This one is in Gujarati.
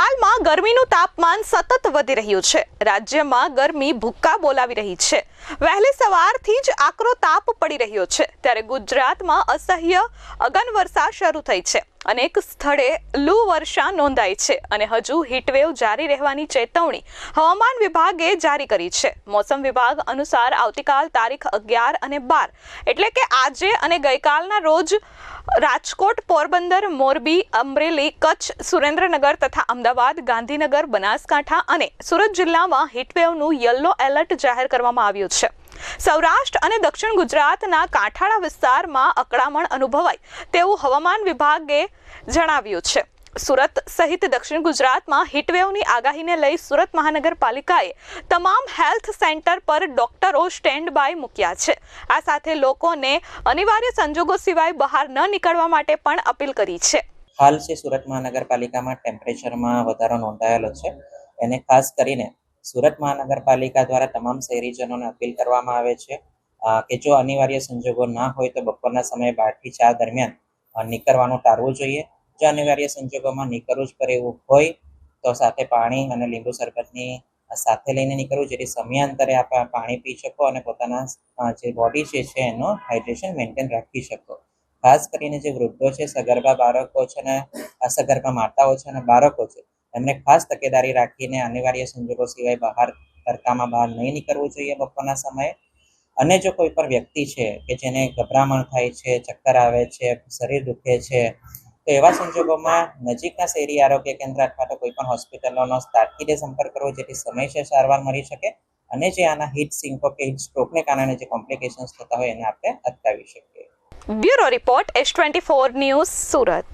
હાલમાં ગરમીનું તાપમાન સતત વધી રહ્યું છે. રાજ્યમાં ગરમી ભૂક્કા બોલાવી રહી છે. વહેલી સવારથી જ આકરો તાપ પડી રહ્યો છે. ત્યારે ગુજરાતમાં અસહ્ય અગન વર્ષા શરૂ થઈ છે. અનેક સ્થળે લૂ વર્ષા નોંધાઈ છે અને હજુ હીટવેવ જારી રહેવાની ચેતવણી હવામાન વિભાગે જારી કરી છે. મોસમ વિભાગ અનુસાર આવતીકાલ તારીખ અગિયાર અને બાર, એટલે કે આજે અને ગઈકાલના રોજ રાજકોટ, પોરબંદર, મોરબી, અમરેલી, કચ્છ, સુરેન્દ્રનગર તથા અમદાવાદ, ગાંધીનગર, બનાસકાંઠા અને સુરત જિલ્લામાં હીટવેવનું યલો એલર્ટ જાહેર કરવામાં આવ્યું છે. સૌરાષ્ટ્ર અને દક્ષિણ ગુજરાતના કાંઠાળા વિસ્તારમાં અકળામણ અનુભવાય તેવું હવામાન વિભાગે જણાવ્યું છે. સુરત સહિત દક્ષિણ ગુજરાતમાં હીટવેવની આગાહીને લઈ સુરત મહાનગરપાલિકાએ તમામ હેલ્થ સેન્ટર પર ડોક્ટરો સ્ટેન્ડ બાય મૂક્યા છે. આ સાથે લોકોને અનિવાર્ય સંજોગો સિવાય બહાર ન નીકળવા માટે પણ અપીલ કરી છે. હાલ છે સુરત મહાનગરપાલિકામાં ટેમ્પરેચરમાં વધારો નોંધાયેલો છે. એને ખાસ કરીને સુરત મહાનગરપાલિકા દ્વારા તમામ શહેરીજનોને અપીલ કરવામાં આવે છે કે જો અનિવાર્ય સંજોગો ના હોય તો બપોરના સમયે બારથી ચાર દરમિયાન નીકળવાનું ટાળવું જોઈએ. જો અનિવાર્ય સંજોગોમાં નીકળવું જ પડે એવું હોય, તો સાથે પાણી અને લીંબુ શરબતની સાથે લઈને નીકળવું, જેથી સમયાંતરે આપ પાણી પી શકો અને પોતાના જે બોડી જે છે એનો હાઇડ્રેશન મેન્ટેન રાખી શકો. ખાસ કરીને જે વૃદ્ધો છે, સગર્ભા બાળકો છે અને અસગર્ભા માતાઓ છે અને બાળકો છે એમને ખાસ તકેદારી રાખીને અનિવાર્ય સંજોગો સિવાય બહાર તડકામાં બહાર નહીં નીકળવું જોઈએ બપોરના સમયે. અને જો કોઈ પણ વ્યક્તિ છે કે જેને ગભરામણ થાય છે, ચક્કર આવે છે, શરીર દુખે છે, તો એવા સંજોગોમાં નજીકના શહેરી આરોગ્ય કેન્દ્ર અથવા તો કોઈ પણ હોસ્પિટલોનો તાકીદે સંપર્ક કરવો જેથી સમયસર સારવાર મળી શકે અને જે આના હીટ સિંકો કે હીટ સ્ટ્રોકને કારણે જે કોમ્પ્લિકેશન્સ થતા હોય એને આપણે અટકાવી શકીએ. Bureau report S twenty four news Surat.